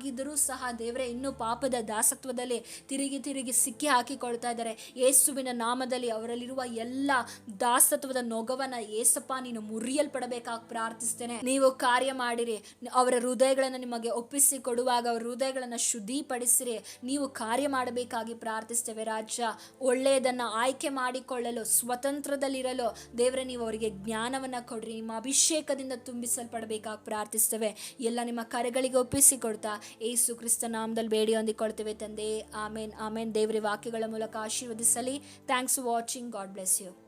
ಅರಿತುಕೊಂಡವರಾಗಿದ್ದರೂ ಸಹ ದೇವರೇ ಇನ್ನೂ ಪಾಪದ ದಾಸತ್ವದಲ್ಲಿ ತಿರುಗಿ ತಿರುಗಿ ಸಿಕ್ಕಿ ಹಾಕಿಕೊಳ್ತಾ ಇದ್ದಾರೆ. ಯೇಸುವಿನ ನಾಮದಲ್ಲಿ ಅವರಲ್ಲಿರುವ ಎಲ್ಲ ದಾಸತ್ವದ ನೊಗವನ್ನು ಏಸಪ್ಪ, ನೀನು ಮುರಿಯಲ್ಪಡಬೇಕಾಗಿ ಪ್ರಾರ್ಥಿಸ್ತೇನೆ. ನೀವು ಕಾರ್ಯ ಮಾಡಿರಿ. ಅವರ ಹೃದಯಗಳನ್ನು ನಿಮಗೆ ಒಪ್ಪಿಸಿ ಕೊಡುವಾಗ ಅವರ ಹೃದಯಗಳನ್ನು ಶುದ್ಧಿಪಡಿಸಿರಿ. ನೀವು ಕಾರ್ಯ ಮಾಡಬೇಕಾಗಿ ಪ್ರಾರ್ಥಿಸ್ತೇವೆ ರಾಜ್ಯ ಒಳ್ಳೆಯದನ್ನು ಆಯ್ಕೆ ಮಾಡಿಕೊಳ್ಳಲು, ಸ್ವತಂತ್ರದಲ್ಲಿರಲು ದೇವರೇ, ನೀವು ಅವರಿಗೆ ಜ್ಞಾನವನ್ನು ಕೊಡ್ರಿ. ನಿಮ್ಮ ಅಭಿಷೇಕದಿಂದ ತುಂಬಿಸಲ್ಪಡಬೇಕಾಗಿ ಪ್ರಾರ್ಥಿಸ್ತೇವೆ. ಎಲ್ಲ ನಿಮ್ಮ ಕರೆಗಳಿಗೆ ಒಪ್ಪಿಸಿ ಕೊಡ್ತಾ ಏಸು ಕ್ರಿಸ್ತ ನಾಮದಲ್ಲಿ ಬೇಡಿ ಹೊಂದಿಕೊಳ್ತೇವೆ ತಂದೆ. ಆಮೇನ್ ಆಮೇನ್. ದೇವರ, ವಾಕ್ಯಗಳ ಮೂಲಕ ಆಶೀರ್ವದಿಸಲಿ. Thanks watching God bless you